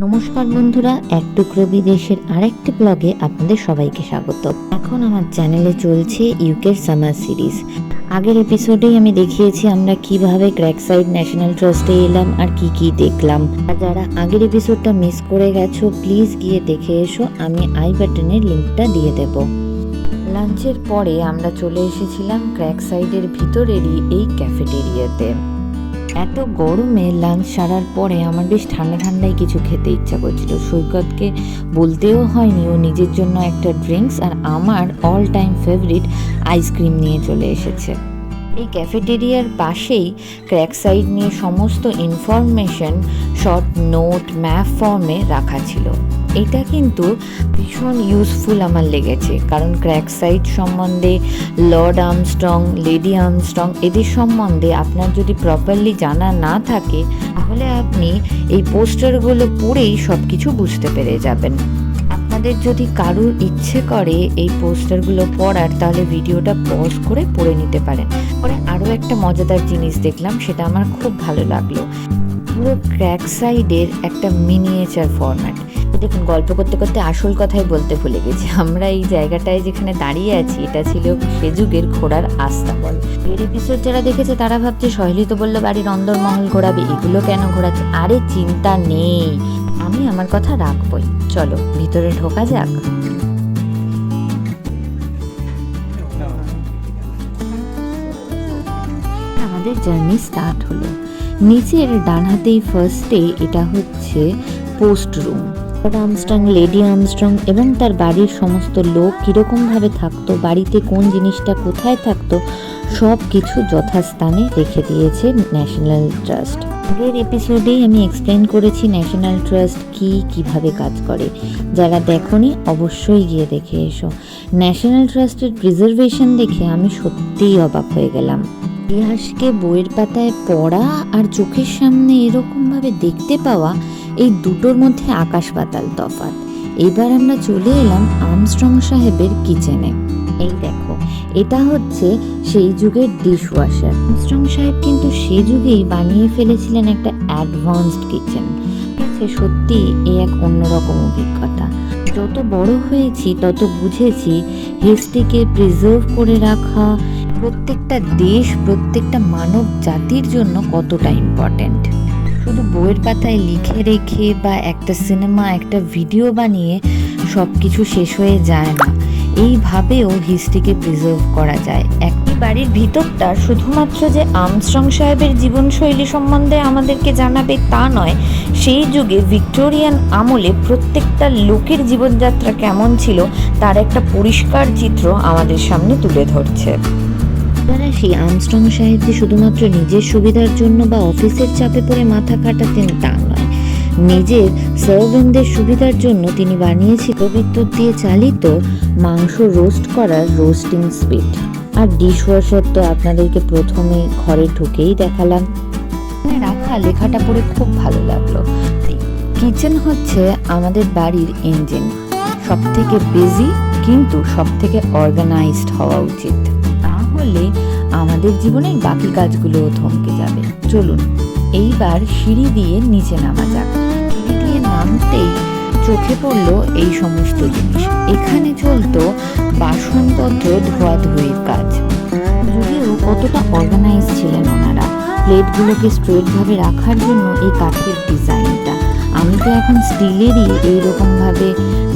নমস্কার বন্ধুরা, এক টুকরো বিদেশের আরেকটি ব্লগে আপনাদের সবাইকে স্বাগত। এখন আমার চ্যানেলে চলছে ইউকের সামার সিরিজ আগের এপিসোডেই আমি দেখিয়েছি আমরা কীভাবে ক্র্যাকসাইড ন্যাশনাল ট্রাস্টে এলাম আর কি কি দেখলাম। আর যারা আগের এপিসোডটা মিস করে গেছো প্লিজ গিয়ে দেখে এসো, আমি আই বাটনের লিঙ্কটা দিয়ে দেব। লাঞ্চের পরে আমরা চলে এসেছিলাম ক্র্যাকসাইডের ভিতরেরই এই ক্যাফেটেরিয়াতে এত গরমে লাঞ্চ সারার পরে আমার বেশ ঠান্ডা ঠান্ডাই কিছু খেতে ইচ্ছা করছিল। সৈকতকে বলতেও হয়নি ও নিজের জন্য একটা ড্রিঙ্কস আর আমার অল টাইম ফেভারিট আইসক্রিম নিয়ে চলে এসেছে। এই ক্যাফেটেরিয়ার পাশেই ক্র্যাকসাইড নিয়ে সমস্ত ইনফরমেশন শর্ট নোট, ম্যাপ ফর্মে রাখা ছিল। এটা কিন্তু ভীষণ ইউজফুল আমার লেগেছে, কারণ ক্র্যাকসাইড সম্বন্ধে লর্ড আর্মস্ট্রং, লেডি আর্মস্ট্রং এদের সম্বন্ধে আপনার যদি প্রপারলি জানা না থাকে, তাহলে আপনি এই পোস্টারগুলো পড়েই সব কিছু বুঝতে পেরে যাবেন। আপনাদের যদি কারুর ইচ্ছে করে এই পোস্টারগুলো পড়ার, তাহলে ভিডিওটা পজ করে পড়ে নিতে পারেন। পরে আরও একটা মজাদার জিনিস দেখলাম, সেটা আমার খুব ভালো লাগল। পুরো ক্র্যাক সাইডের একটা মিনিয়েচার ফরম্যাট দেখুন, গল্প করতে করতে আসল কথাই বলতে ভুলে গেছি। আমরা এই জায়গাটায় যেখানে দাঁড়িয়ে আছি, এটা ছিল সে যুগের ঘোড়ার আস্তাবল। এর এপিসোড যারা দেখেছে, তারা ভাবছে সহেলি তো বলল, বাড়ির অন্দরমহল ঘোরাবে। এগুলো কেন ঘোরাচ্ছে? আরে, চিন্তা নেই। আমি আমার কথা রাখবই। চলো, ভিতরে ঢোকা যাক। আমাদের জার্নি স্টার্ট হলো। নিচের ডান হাতেই ফার্স্টে এটা হচ্ছে post room Armstrong Lady Armstrong এবং তার বাড়ির সমস্ত লোক কীরকমভাবে থাকতো, বাড়িতে কোন জিনিসটা কোথায় থাকতো সব কিছু যথাস্থানে রেখে দিয়েছে ন্যাশনাল ট্রাস্ট আগের এপিসোডেই আমি এক্সপ্লেন করেছি ন্যাশনাল ট্রাস্ট কি কীভাবে কাজ করে। যারা দেখনি, অবশ্যই গিয়ে দেখে এসো। ন্যাশনাল ট্রাস্টের প্রিজার্ভেশন দেখে আমি সত্যিই অবাক হয়ে গেলাম। ইতিহাসকে বইয়ের পাতায় পড়া আর চোখের সামনে এরকমভাবে দেখতে পাওয়া এই দুটোর মধ্যে আকাশ পাতাল তফাৎ। এবার আমরা চলে এলাম আর্মস্ট্রং সাহেবের কিচেনে এই দেখো, এটা হচ্ছে সেই যুগের ডিশ ওয়াশার আর্মস্ট্রং সাহেব কিন্তু সে যুগেই বানিয়ে ফেলেছিলেন একটা অ্যাডভান্সড কিচেন সে সত্যি এ এক অন্যরকম অভিজ্ঞতা। যত বড় হয়েছি, তত বুঝেছি হিস্ট্রিকে প্রিজার্ভ করে রাখা, প্রত্যেকটা দেশ, প্রত্যেকটা মানব জাতির জন্য কতটা ইম্পর্ট্যান্ট শুধু বইয়ের পাতায় লিখে রেখে বা একটা সিনেমা একটা ভিডিও বানিয়ে সব কিছু শেষ হয়ে যায় না। এইভাবেও হিস্ট্রিকে প্রিজার্ভ করা যায়। একটি বাড়ির ভিতরটা শুধুমাত্র যে আমস্ট্রং সাহেবের জীবনশৈলী সম্বন্ধে আমাদেরকে জানাবে তা নয়, সেই যুগে ভিক্টোরিয়ান আমলে প্রত্যেকটা লোকের জীবনযাত্রা কেমন ছিল, তার একটা পরিষ্কার চিত্র আমাদের সামনে তুলে ধরছে। তারা সেই আর্মস্ট্রং সাহেব যে শুধুমাত্র নিজের সুবিধার জন্য বা অফিসের চাপে পড়ে মাথা কাটাতেন তা নিজের সার্ভেন্টদের সুবিধার জন্য তিনি বানিয়েছিল বিদ্যুৎ দিয়ে চালিত মাংস রোস্ট করার রোস্টিং স্পিড। আর ডিশ ওয়াশার তো আপনাদেরকে প্রথমে ঘরে ঢুকেই দেখালাম। রাখা লেখাটা পড়ে খুব ভালো লাগল। কিচেন হচ্ছে আমাদের বাড়ির ইঞ্জিন সব থেকে বিজি কিন্তু সব থেকে অর্গানাইজড হওয়া উচিত। তাহলে আমাদের জীবনের বাকি কাজগুলোও থমকে যাবে। চলুন। এইবার সিঁড়ি দিয়ে নিচে নামা যাক। সিঁড়ি দিয়ে নামতেই চোখে পড়ল এই সমস্ত জিনিস। এখানে চলতো বাসনপত্র ধোয়াধুয়ির কাজ। যদিও কতটা অর্গানাইজ ছিলেন ওনারা, প্লেটগুলোকে স্ট্রেটভাবে রাখার জন্য এই কাঠের ডিজাইনটা। আমি তো এখন স্টিলেরই এইরকমভাবে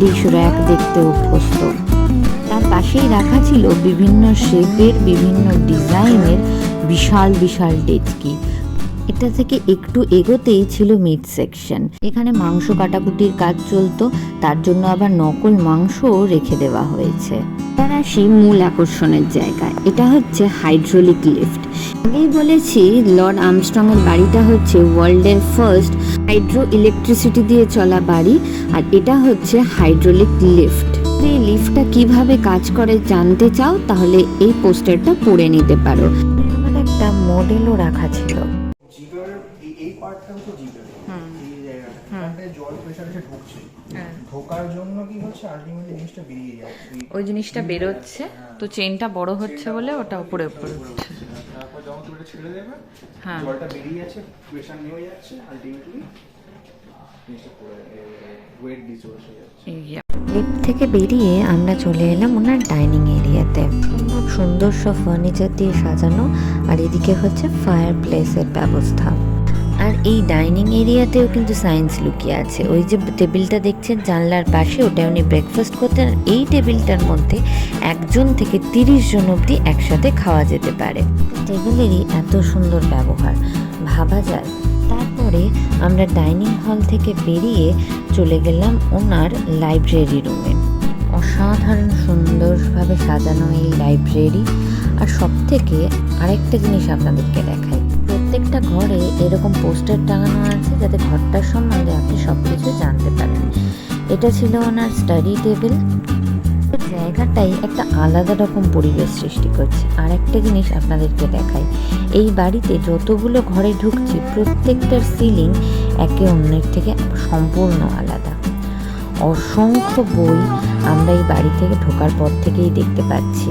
ডিশ র্যাক দেখতে অভ্যস্ত। তার পাশেই রাখা ছিল বিভিন্ন শেপের বিভিন্ন ডিজাইনের বিশাল বিশাল ডেচকি। এটা থেকে একটু এগোতেই ছিল মিট সেকশন এখানে মাংস কাটাকুটির কাজ চলতো তার জন্য আবার নকল মাংসও রেখে দেওয়া হয়েছে। এবার আসি মূল আকর্ষণের জায়গায় এটা হচ্ছে হাইড্রোলিক লিফট আগেই বলেছি লর্ড আর্মস্ট্রং এর বাড়িটা হচ্ছে ওয়ার্ল্ডের ফার্স্ট হাইড্রো ইলেকট্রিসিটি দিয়ে চলা বাড়ি আর এটা হচ্ছে হাইড্রোলিক লিফট এই লিফটটা কীভাবে কাজ করে জানতে চাও তাহলে এই পোস্টারটা পড়ে নিতে পারো। একটা মডেলও রাখা ছিল জিগার এই এই পার্টটা হচ্ছে জিগার এই জায়গাটা এখানটায় জল প্রেশার এসে ঢুকছে ঢোকার জন্য কি হচ্ছে? আলটিমেটলি জিনিসটা বেরিয়ে যাচ্ছে। ওই- জিনিসটা বেরোচ্ছে। তো চেনটা বড় হচ্ছে বলে ওটা উপরে উপরে উঠছে তারপর যখন তুমি ছেড়ে দেবে হ্যাঁ। জলটা বেরিয়ে যাচ্ছে প্রেশার নেমে যাচ্ছে আলটিমেটলি ইয়া লিফট থেকে বেরিয়ে আমরা চলে এলাম ওনার ডাইনিং এরিয়াতে খুব সুন্দর সব ফার্নিচার দিয়ে সাজানো। আর এদিকে হচ্ছে ফায়ার প্লেসের ব্যবস্থা। আর এই ডাইনিং এরিয়াতেও কিন্তু সায়েন্স লুকিয়ে আছে। ওই যে টেবিলটা দেখছেন জানলার পাশে ওটা উনি ব্রেকফাস্ট করতেন। এই টেবিলটার মধ্যে একজন থেকে তিরিশ জন অবধি একসাথে খাওয়া যেতে পারে। টেবিলেরই এত সুন্দর ব্যবহার, ভাবা যায়। তারপরে আমরা ডাইনিং হল থেকে বেরিয়ে চলে গেলাম ওনার লাইব্রেরি রুমে। অসাধারণ সুন্দরভাবে সাজানো এই লাইব্রেরি। আর সব থেকে আরেকটা জিনিস আপনাদেরকে দেখাই। প্রত্যেকটা ঘরে এরকম পোস্টার টাঙানো আছে যাতে ঘরটার সম্বন্ধে আপনি সব কিছু জানতে পারেন। এটা ছিল ওনার স্টাডি টেবিল জায়গাটাই একটা আলাদা রকম পরিবেশ সৃষ্টি করছে। আর একটা জিনিস আপনাদেরকে দেখাই। এই বাড়িতে যতগুলো ঘরে ঢুকছি প্রত্যেকটার সিলিং একে অন্যের থেকে সম্পূর্ণ আলাদা। অসংখ্য বই আমরা এই বাড়ি থেকে ঢোকার পর থেকেই দেখতে পাচ্ছি।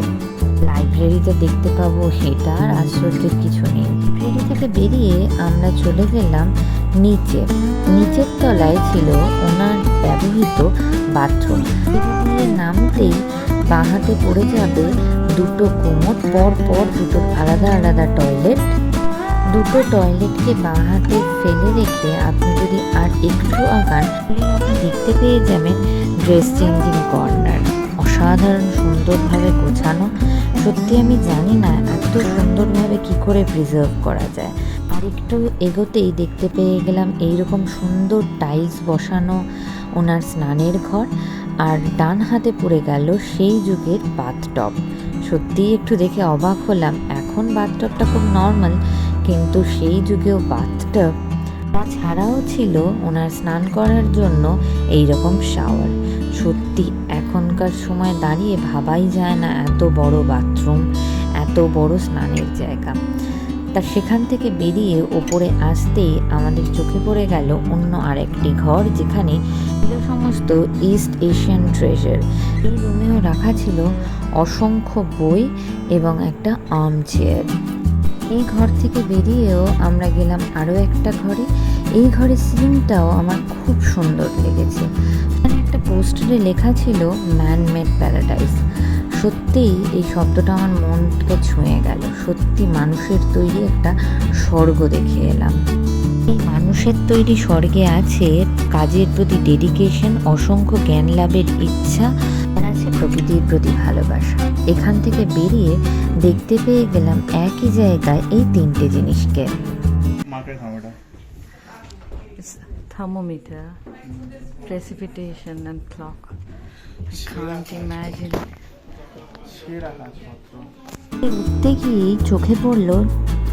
লাইব্রেরিতে দেখতে পাবো, সেটা আর আশ্চর্যের কিছু নেই। লাইব্রেরি থেকে বেরিয়ে আমরা চলে গেলাম নিচে। নিচের তলায় ছিল ওনার ব্যবহৃত বাথরুম। এগুলো নামতেই বাঁহাতে পড়ে যাবে দুটো কোমর পর পর দুটো আলাদা আলাদা টয়লেট। দুটো টয়লেটকে বাঁ হাতে ফেলে রেখে আপনি যদি আর একটু আপনি দেখতে পেয়ে যাবেন ড্রেস চেঞ্জিং কর্নার। অসাধারণ সুন্দরভাবে গোছানো। সত্যি আমি জানি না কি করে প্রিজার্ভ করা যায়? আর একটু এগোতেই দেখতে পেয়ে গেলাম এইরকম সুন্দর টাইলস বসানো ওনার স্নানের ঘর, আর ডান হাতে পড়ে গেল সেই যুগের বাথটব সত্যিই একটু দেখে অবাক হলাম, এখন বাথটবটা খুব নর্মাল কিন্তু সেই যুগেও বাথটব তাছাড়াও ছিল ওনার স্নান করার জন্য এই রকম শাওয়ার সত্যি, এখনকার সময় দাঁড়িয়ে ভাবাই যায় না এত বড় বাথরুম, এত বড় স্নানের জায়গা। তা সেখান থেকে বেরিয়ে ওপরে আসতেই আমাদের চোখে পড়ে গেল অন্য আরেকটি ঘর, যেখানে ছিল সমস্ত ইস্ট এশিয়ান ট্রেজার এই রুমেও রাখা ছিল অসংখ্য বই এবং একটা আর্ম চেয়ার এই ঘর থেকে বেরিয়েও আমরা গেলাম আরও একটা ঘরে। এই ঘরের সিলিংটাও আমার খুব সুন্দর লেগেছে। পোস্টারে লেখা ছিল ম্যান মেড প্যারাডাইস সত্যিই এই শব্দটা আমার মনকে ছুঁয়ে গেল। সত্যি মানুষের তৈরি একটা স্বর্গ দেখে এলাম। এই মানুষের তৈরি স্বর্গে আছে কাজের প্রতি ডেডিকেশন অসংখ্য জ্ঞান লাভের ইচ্ছা আছে প্রকৃতির প্রতি ভালোবাসা। এখান থেকে বেরিয়ে দেখতে পেয়ে গেলাম একই জায়গায় এই তিনটে জিনিসকে। Thermometer, precipitation and clock. I can't imagine. উঠতে গিয়েই চোখে পড়ল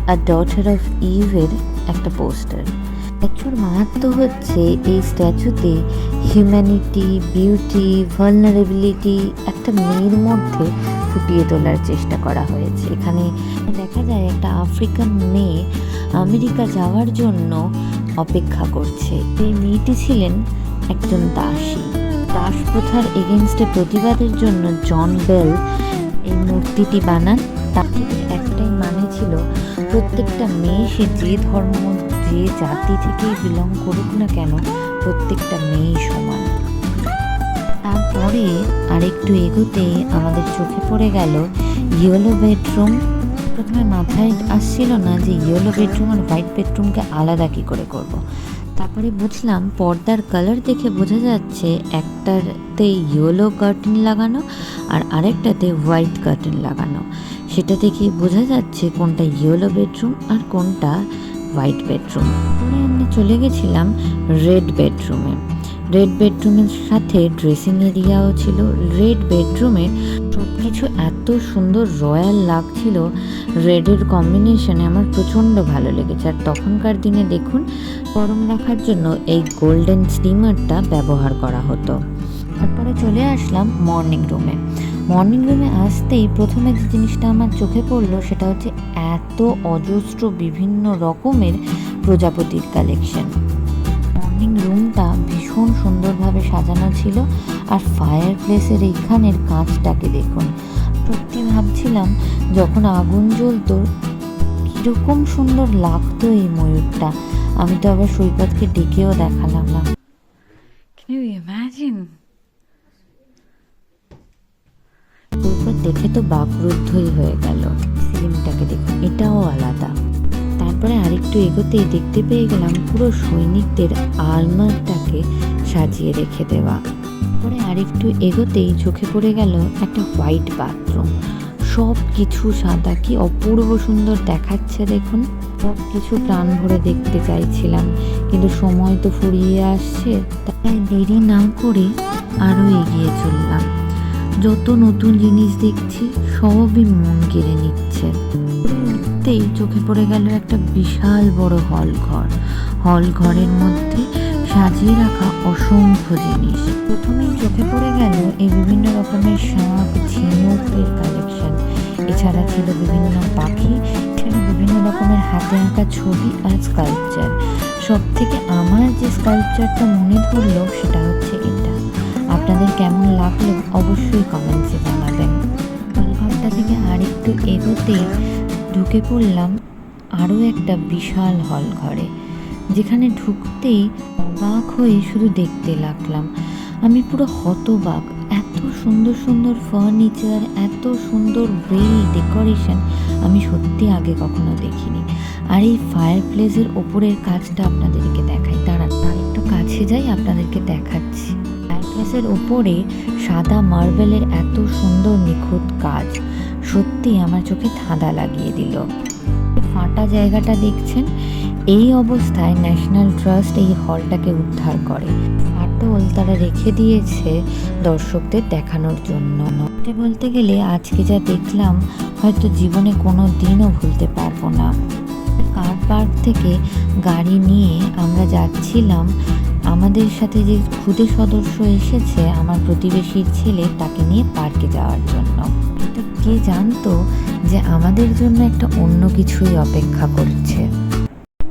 আ ডটার অফ ইভের একটা পোস্টার স্ট্যাচুর মাহাত্ম হচ্ছে এই স্ট্যাচুতে হিউম্যানিটি বিউটি ভালনারেবিলিটি একটা মেয়ের মধ্যে ফুটিয়ে তোলার চেষ্টা করা হয়েছে এখানে দেখা যায় একটা আফ্রিকান মেয়ে আমেরিকা যাওয়ার জন্য অপেক্ষা করছে। এই মেয়েটি ছিলেন একজন দাসী। দাস প্রথার এগেনস্টে প্রতিবাদের জন্য জন বেল এই মূর্তিটি বানান। তাকে একটাই মানে ছিল, প্রত্যেকটা মেয়ে সে যে ধর্ম, যে জাতি থেকেই বিলং করুক না কেন, প্রত্যেকটা মেয়েই সমান। তারপরে আরেকটু এগোতে আমাদের চোখে পড়ে গেল ইয়েলো বেডরুম। প্রথমে মাথায় আসছিল না যে ইয়েলো বেডরুম আর হোয়াইট বেডরুমকে আলাদা কী করে করব। তারপরে বুঝলাম পর্দার কালার দেখে বোঝা যাচ্ছে একটাতে ইয়েলো কার্টেন লাগানো আর আরেকটাতে হোয়াইট কার্টেন লাগানো। সেটা দেখে বোঝা যাচ্ছে কোনটা ইয়েলো বেডরুম আর কোনটা হোয়াইট বেডরুম পরে আমরা চলে গেছিলাম রেড বেডরুমে রেড বেডরুমের সাথে ড্রেসিং এরিয়াও ছিল। রেড বেডরুমের কিছু এত সুন্দর রয়্যাল লাগছিল, রেডের কম্বিনেশনে আমার প্রচণ্ড ভালো লেগেছে। আর তখনকার দিনে দেখুন, গরম রাখার জন্য এই গোল্ডেন স্টিমারটা ব্যবহার করা হতো। তারপরে চলে আসলাম মর্নিং রুমে মর্নিং রুমে আসতেই প্রথমে যে জিনিসটা আমার চোখে পড়ল, সেটা হচ্ছে এত অজস্র বিভিন্ন রকমের প্রজাপতির কালেকশন মর্নিং রুমটা সাজানো ছিল আর ফায়ার প্লেসের এইখানের কাঁচটাকে দেখুন। সত্যি ভাবছিলাম যখন আগুন জ্বলতো কীরকম সুন্দর লাগতো এই ময়ূরটা। আমি তো আবার সৈকতকে ডেকেও দেখালাম না। তারপর দেখে তো বাকরুদ্ধই হয়ে গেল। সিলিংটাকে দেখুন এটাও আলাদা। তারপরে আরেকটু এগোতেই দেখতে পেয়ে গেলাম পুরো সৈনিকদের আর্মারটাকে সাজিয়ে রেখে দেওয়া। তারপরে আরেকটু এগোতেই চোখে পড়ে গেল একটা হোয়াইট বাথরুম। সব কিছু সাদা কি অপূর্ব সুন্দর দেখাচ্ছে দেখুন। সব কিছু প্রাণ ভরে দেখতে চাইছিলাম, কিন্তু সময় তো ফুরিয়ে আসছে, তাই দেরি না করে আরও এগিয়ে চললাম। যত নতুন জিনিস দেখছি, সবই মন কেড়ে নিচ্ছে। উঠতেই চোখে পড়ে গেল একটা বিশাল বড় হল ঘর। হল ঘরের মধ্যে সাজিয়ে রাখা অসংখ্য জিনিস। প্রথমেই চোখে পড়ে গেল এই বিভিন্ন রকমের শাঁখ ঝিনুকের কালেকশন এছাড়া ছিল বিভিন্ন পাখি এছাড়া বিভিন্ন রকমের হাতে আঁকা ছবি আর স্কাল্পচার সব থেকে আমার যে স্কাল্পচারটা মনে ধরলো সেটা হচ্ছে এটা। আপনাদের কেমন লাগল অবশ্যই কমেন্টসে জানাবেন। হলঘরটা থেকে আরেকটু এগোতে ঢুকে পড়লাম আরও একটা বিশাল হল ঘরে, যেখানে ঢুকতেই অবাক হয়ে শুধু দেখতে লাগলাম। আমি পুরো হতবাক, এত সুন্দর সুন্দর ফার্নিচার এত সুন্দর ওয়েল ডেকোরেশন আমি সত্যি আগে কখনো দেখিনি। আর এই ফায়ার প্লেসের ওপরের কাজটা আপনাদেরকে দেখাই। আর একটু কাছে যাই, আপনাদেরকে দেখাচ্ছি। ফায়ারপ্লেসের ওপরে সাদা মার্বেলের এত সুন্দর নিখুঁত কাজ। সত্যি আমার চোখে ধাঁধা লাগিয়ে দিল। ফাটা জায়গাটা দেখছেন, এই অবস্থায় ন্যাশনাল ট্রাস্ট এই হলটাকে উদ্ধার করে। ফাটল তারা রেখে দিয়েছে দর্শকদের দেখানোর জন্য। বলতে গেলে আজকে যা দেখলাম, হয়তো জীবনে কোনো দিনও ভুলতে পারব না। কার পার্ক থেকে গাড়ি নিয়ে আমরা যাচ্ছিলাম আমাদের সাথে যে খুদে সদস্য এসেছে, আমার প্রতিবেশীর ছেলে তাকে নিয়ে পার্কে যাওয়ার জন্য। কে জানতো যে আমাদের জন্য একটা অন্য কিছুই অপেক্ষা করছে?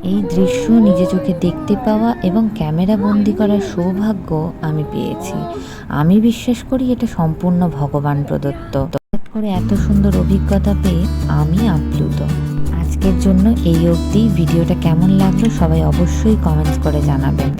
এই দৃশ্য নিজে চোখে দেখতে পাওয়া এবং ক্যামেরা বন্দি করার সৌভাগ্য আমি পেয়েছি। আমি বিশ্বাস করি এটা সম্পূর্ণ ভগবান প্রদত্ত। হঠাৎ করে এত সুন্দর অভিজ্ঞতা পেয়ে আমি আপ্লুত। আজকের জন্য এই অবধি। ভিডিওটা কেমন লাগল সবাই অবশ্যই কমেন্টস করে জানাবেন।